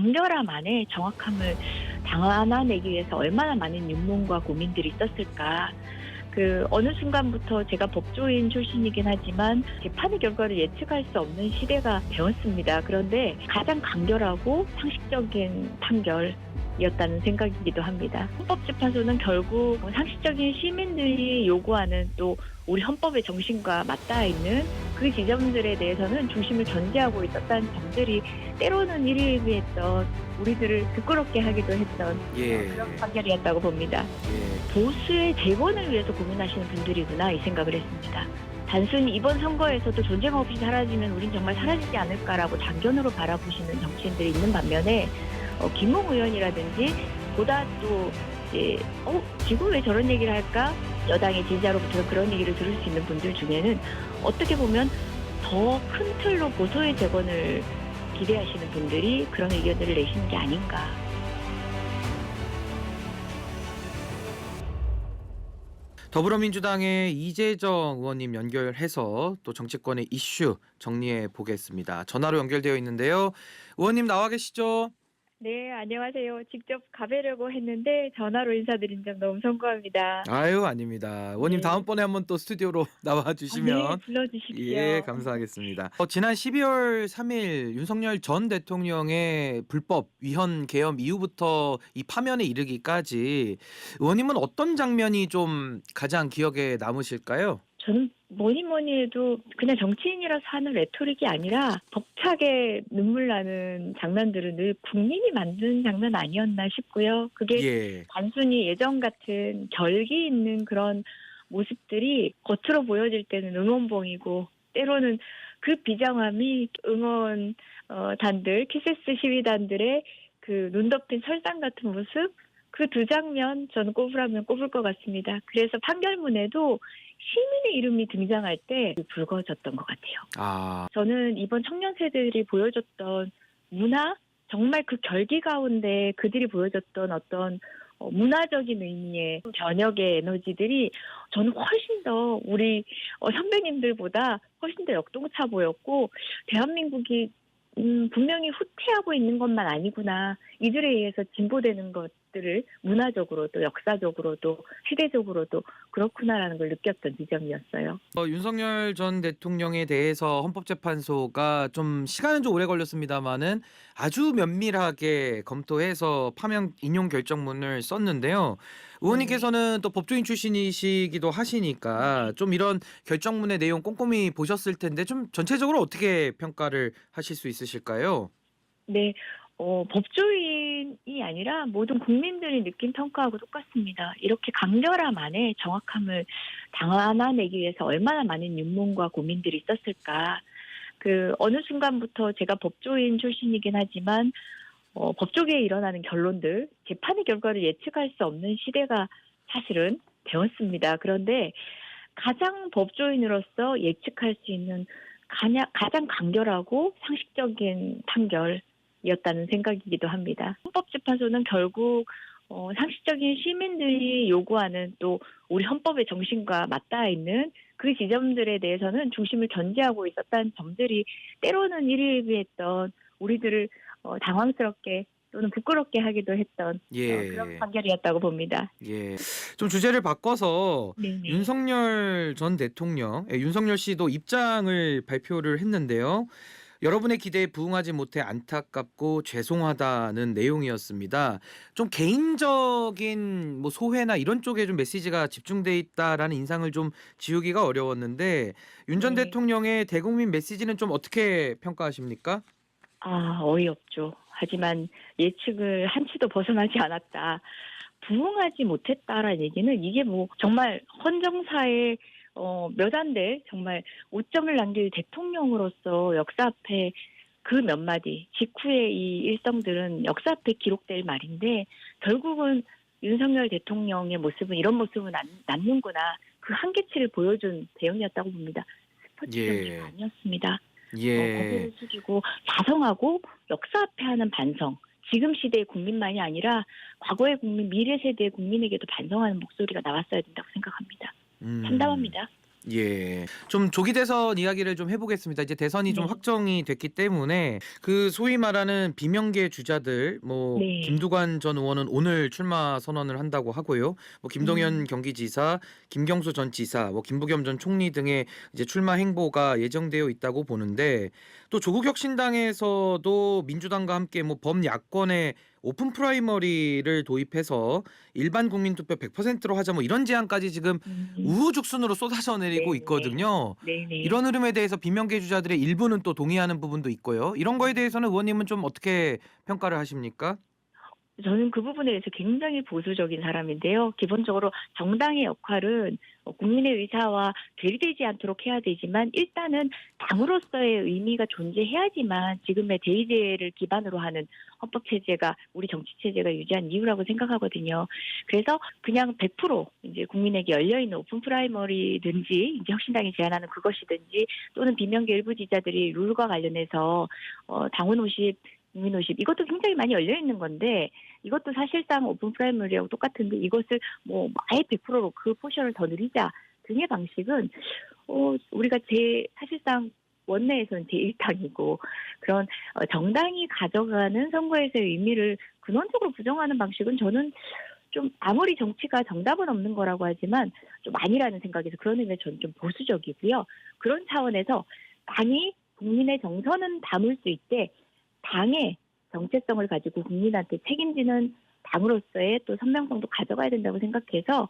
간결함 안에 정확함을 담아내기 위해서 얼마나 많은 윤몽과 고민들이 있었을까. 그 어느 순간부터 제가 법조인 출신이긴 하지만 재판의 결과를 예측할 수 없는 시대가 되었습니다. 그런데 가장 간결하고 상식적인 판결 이었다는 생각이기도 합니다. 헌법재판소는 결국 상식적인 시민들이 요구하는 또 우리 헌법의 정신과 맞닿아 있는 그 지점들에 대해서는 중심을 전제하고 있었다는 점들이 때로는 일일비했던 우리들을 부끄럽게 하기도 했던 예. 그런 판결이었다고 봅니다. 예. 보수의 재건을 위해서 고민하시는 분들이구나 이 생각을 했습니다. 단순히 이번 선거에서도 존재감 없이 사라지면 우린 정말 사라지지 않을까라고 단견으로 바라보시는 정치인들이 있는 반면에 어, 김웅 의원이라든지 보다 또 이제 어 지금 왜 저런 얘기를 할까 여당의 지지자로부터 그런 얘기를 들을 수 있는 분들 중에는 어떻게 보면 더 큰 틀로 보수의 재건을 기대하시는 분들이 그런 의견들을 내시는 게 아닌가 더불어민주당의 이재정 의원님 연결해서 또 정치권의 이슈 정리해 보겠습니다. 전화로 연결되어 있는데요. 의원님 나와 계시죠? 네, 안녕하세요. 직접 가뵈려고 했는데 전화로 인사드린 점 너무 송구합니다. 아유 아닙니다. 의원님 네. 다음번에 한번 또 스튜디오로 나와 아, 네, 주시면 불러주십시오. 예 감사하겠습니다. 어, 지난 12월 3일 윤석열 전 대통령의 불법 위헌 계엄 이후부터 이 파면에 이르기까지 의원님은 어떤 장면이 좀 가장 기억에 남으실까요? 저는 뭐니 뭐니 해도 그냥 정치인이라서 하는 레토릭이 아니라 벅차게 눈물 나는 장면들은 늘 국민이 만든 장면 아니었나 싶고요. 그게 예. 단순히 예전 같은 결기 있는 그런 모습들이 겉으로 보여질 때는 응원봉이고 때로는 그 비장함이 응원 어, 단들 키세스 시위단들의 그 눈 덮인 설상 같은 모습 그 두 장면 저는 꼽으라면 꼽을 것 같습니다. 그래서 판결문에도 시민의 이름이 등장할 때 붉어졌던 것 같아요. 아 저는 이번 청년 세대들이 보여줬던 문화 정말 그 결기 가운데 그들이 보여줬던 어떤 어, 문화적인 의미의 저녁의 에너지들이 저는 훨씬 더 우리 어, 선배님들보다 훨씬 더 역동차 보였고 대한민국이 음, 분명히 후퇴하고 있는 것만 아니구나 이들에 의해서 진보되는 것 들을 문화적으로도 역사적으로도 세대적으로도 그렇구나라는 걸 느꼈던 지점이었어요. 어, 윤석열 전 대통령에 대해서 헌법재판소가 좀 시간은 좀 오래 걸렸습니다만은 아주 면밀하게 검토해서 파면 인용 결정문을 썼는데요. 의원님께서는 또 법조인 출신이시기도 하시니까 좀 이런 결정문의 내용 꼼꼼히 보셨을 텐데 좀 전체적으로 어떻게 평가를 하실 수 있으실까요? 네, 어, 법조인이 아니라 모든 국민들이 느낀 평가하고 똑같습니다. 이렇게 간결함 안에 정확함을 담아내기 위해서 얼마나 많은 윤몽과 고민들이 있었을까. 그 어느 순간부터 제가 법조인 출신이긴 하지만 어, 법조계에 일어나는 결론들, 재판의 결과를 예측할 수 없는 시대가 사실은 되었습니다. 그런데 가장 법조인으로서 예측할 수 있는 가장 간결하고 상식적인 판결 이었다는 생각이기도 합니다. 헌법재판소는 결국 어, 상식적인 시민들이 요구하는 또 우리 헌법의 정신과 맞닿아 있는 그 지점들에 대해서는 중심을 전제하고 있었다는 점들이 때로는 일일비했던 우리들을 어, 당황스럽게 또는 부끄럽게 하기도 했던 어, 예. 그런 판결이었다고 봅니다. 예. 좀 주제를 바꿔서 네, 네. 윤석열 전 대통령, 예, 윤석열 씨도 입장을 발표를 했는데요. 여러분의 기대에 부응하지 못해 안타깝고 죄송하다는 내용이었습니다. 좀 개인적인 뭐 소회나 이런 쪽에 좀 메시지가 집중돼 있다라는 인상을 좀 지우기가 어려웠는데 윤 전 네. 대통령의 대국민 메시지는 좀 어떻게 평가하십니까? 아, 어이없죠. 하지만 예측을 한치도 벗어나지 않았다. 부응하지 못했다라는 얘기는 이게 뭐 정말 헌정사의 어, 몇 안 돼 정말 오점을 남길 대통령으로서 역사 앞에 그 몇 마디 직후의 이 일성들은 역사 앞에 기록될 말인데 결국은 윤석열 대통령의 모습은 이런 모습은 안, 남는구나 그 한계치를 보여준 대응이었다고 봅니다. 스포츠 예. 아니었습니다. 어, 예. 고개를 숙이고 자성하고 역사 앞에 하는 반성. 지금 시대의 국민만이 아니라 과거의 국민, 미래 세대의 국민에게도 반성하는 목소리가 나왔어야 된다고 생각합니다. 음. 참담합니다. 예. 좀 조기 대선 이야기를 좀 해보겠습니다. 이제 대선이 좀 네. 확정이 됐기 때문에 그 소위 말하는 비명계 주자들 뭐 네. 김두관 전 의원은 오늘 출마 선언을 한다고 하고요. 뭐 김동연 음. 경기지사, 김경수 전 지사, 뭐 김부겸 전 총리 등의 이제 출마 행보가 예정되어 있다고 보는데 또 조국 혁신당에서도 민주당과 함께 뭐 범야권의 오픈 프라이머리를 도입해서 일반 국민 투표 100%로 하자 뭐 이런 제안까지 지금 음, 우후죽순으로 쏟아져 내 리고 네, 있거든요. 네네. 이런 흐름에 대해서 비명계 주자들의 일부는 또 동의하는 부분도 있고요. 이런 거에 대해서는 의원님은 좀 어떻게 평가를 하십니까? 저는 그 부분에 대해서 굉장히 보수적인 사람인데요. 기본적으로 정당의 역할은 어, 국민의 의사와 괴리되지 않도록 해야 되지만 일단은 당으로서의 의미가 존재해야지만 지금의 대의제를 기반으로 하는 헌법 체제가 우리 정치 체제가 유지한 이유라고 생각하거든요. 그래서 그냥 100% 이제 국민에게 열려 있는 오픈 프라이머리든지 이제 혁신당이 제안하는 그것이든지 또는 비명계 일부 지자들이 룰과 관련해서 어, 당원 50 국민 50 이것도 굉장히 많이 열려 있는 건데 이것도 사실상 오픈 프라이머리하고 똑같은데 이것을 뭐 아예 100%로 그 포션을 더 늘리자 등의 방식은 어 우리가 제 사실상 원내에서는 제1당이고 그런 어, 정당이 가져가는 선거에서의 의미를 근원적으로 부정하는 방식은 저는 좀 아무리 정치가 정답은 없는 거라고 하지만 좀 아니라는 생각에서 그런 의미에서 저는 좀 보수적이고요. 그런 차원에서 당이 국민의 정서는 담을 수 있대 당의 정체성을 가지고 국민한테 책임지는 당으로서의 또 선명성도 가져가야 된다고 생각해서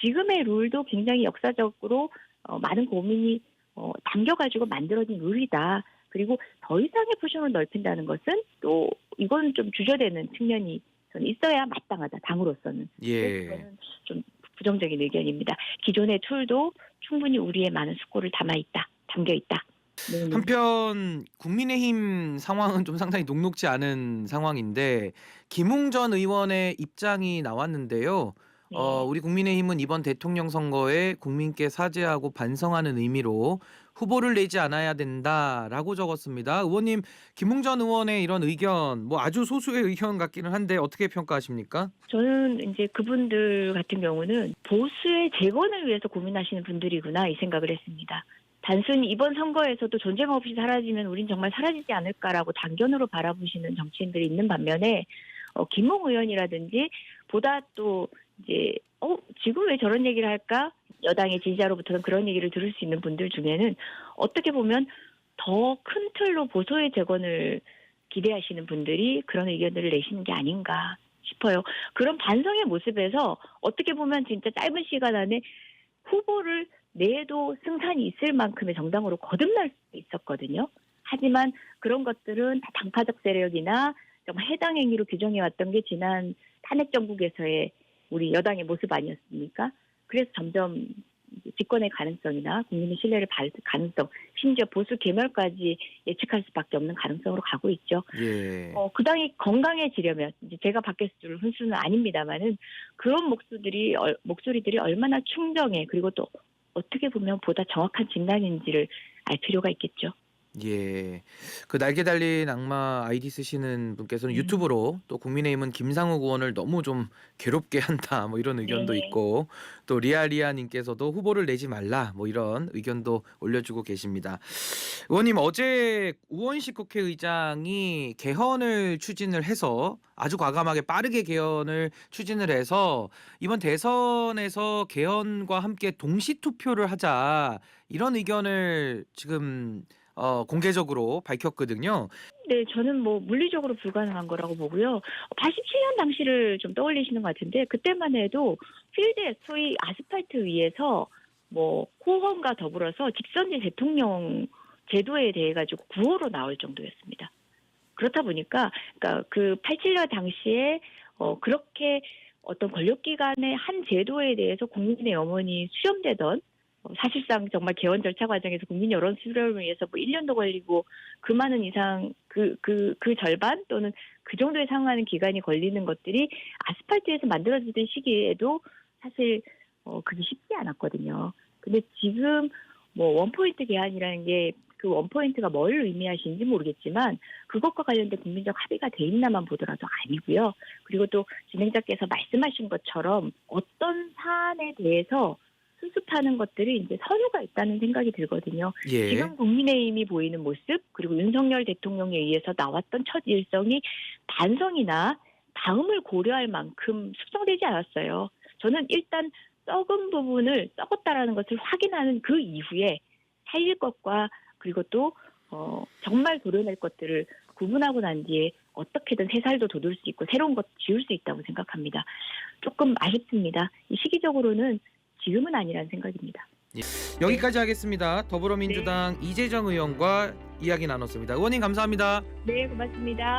지금의 룰도 굉장히 역사적으로 어, 많은 고민이 어, 담겨가지고 만들어진 룰이다. 그리고 더 이상의 포션을 넓힌다는 것은 또 이건 좀 주저되는 측면이 저는 있어야 마땅하다. 당으로서는. 예. 좀 부정적인 의견입니다. 기존의 툴도 충분히 우리의 많은 숙고를 담아 있다. 담겨 있다. 네, 네. 한편 국민의힘 상황은 좀 상당히 녹록지 않은 상황인데 김웅 전 의원의 입장이 나왔는데요. 네. 어, 우리 국민의힘은 이번 대통령 선거에 국민께 사죄하고 반성하는 의미로 후보를 내지 않아야 된다라고 적었습니다. 의원님 김웅 전 의원의 이런 의견 뭐 아주 소수의 의견 같기는 한데 어떻게 평가하십니까? 저는 이제 그분들 같은 경우는 보수의 재건을 위해서 고민하시는 분들이구나 이 생각을 했습니다. 단순히 이번 선거에서도 존재감 없이 사라지면 우린 정말 사라지지 않을까라고 단견으로 바라보시는 정치인들이 있는 반면에 어, 김웅 의원이라든지 보다 또 이제 어 지금 왜 저런 얘기를 할까 여당의 지지자로부터는 그런 얘기를 들을 수 있는 분들 중에는 어떻게 보면 더 큰 틀로 보수의 재건을 기대하시는 분들이 그런 의견들을 내시는 게 아닌가 싶어요. 그런 반성의 모습에서 어떻게 보면 진짜 짧은 시간 안에 후보를 내도 승산이 있을 만큼의 정당으로 거듭날 수 있었거든요. 하지만 그런 것들은 다 당파적 세력이나 정말 해당 행위로 규정해왔던 게 지난 탄핵 정국에서의 우리 여당의 모습 아니었습니까? 그래서 점점 집권의 가능성이나 국민의 신뢰를 받을 가능성, 심지어 보수 개멸까지 예측할 수밖에 없는 가능성으로 가고 있죠. 예. 어, 그 당이 건강해지려면 이제 제가 바뀌었을 줄 훈수는 아닙니다만은 그런 목소리들이 얼- 목소리들이 얼마나 충정해 그리고 또 어떻게 보면 보다 정확한 진단인지를 알 필요가 있겠죠. 예. 그 날개 달린 악마 아이디 쓰시는 분께서는 음. 유튜브로 또 국민의힘은 김상욱 의원을 너무 좀 괴롭게 한다 뭐 이런 의견도 네. 있고 또 리아리아 님께서도 후보를 내지 말라 뭐 이런 의견도 올려주고 계십니다. 의원님 어제 우원식 국회의장이 개헌을 추진을 해서 아주 과감하게 빠르게 개헌을 추진을 해서 이번 대선에서 개헌과 함께 동시 투표를 하자 이런 의견을 지금 어, 공개적으로 밝혔거든요. 네, 저는 뭐 물리적으로 불가능한 거라고 보고요. 87년 당시를 좀 떠올리시는 것 같은데 그때만 해도 필드에 소위 아스팔트 위에서 뭐 호헌과 더불어서 직선제 대통령 제도에 대해 가지고 구호로 나올 정도였습니다. 그렇다 보니까 그러니까 그 87년 당시에 어 그렇게 어떤 권력기관의 한 제도에 대해서 국민의 염원이 수렴되던 어, 사실상 정말 개헌 절차 과정에서 국민 여론 수렴을 위해서 뭐 1년도 걸리고 그 많은 이상 그 그 그 절반 또는 그 정도에 상하는 기간이 걸리는 것들이 아스팔트에서 만들어지던 시기에도 사실 어 그게 쉽지 않았거든요. 근데 지금 뭐 원포인트 개헌이라는 게 그 원포인트가 뭘 의미하시는지 모르겠지만 그것과 관련된 국민적 합의가 돼 있나만 보더라도 아니고요. 그리고 또 진행자께서 말씀하신 것처럼 어떤 사안에 대해서 수습하는 것들이 이제 선후가 있다는 생각이 들거든요. 예. 지금 국민의힘이 보이는 모습 그리고 윤석열 대통령에 의해서 나왔던 첫 일성이 반성이나 다음을 고려할 만큼 숙성되지 않았어요. 저는 일단 썩은 부분을 썩었다라는 것을 확인하는 그 이후에 살릴 것과 그리고 또 어, 정말 도려낼 것들을 구분하고 난 뒤에 어떻게든 새 살도 돋을 수 있고 새로운 것 지을 수 있다고 생각합니다. 조금 아쉽습니다. 이 시기적으로는 지금은 아니라는 생각입니다. 여기까지 하겠습니다. 더불어민주당 이재정 의원과 이야기 나눴습니다. 의원님 감사합니다. 네, 고맙습니다.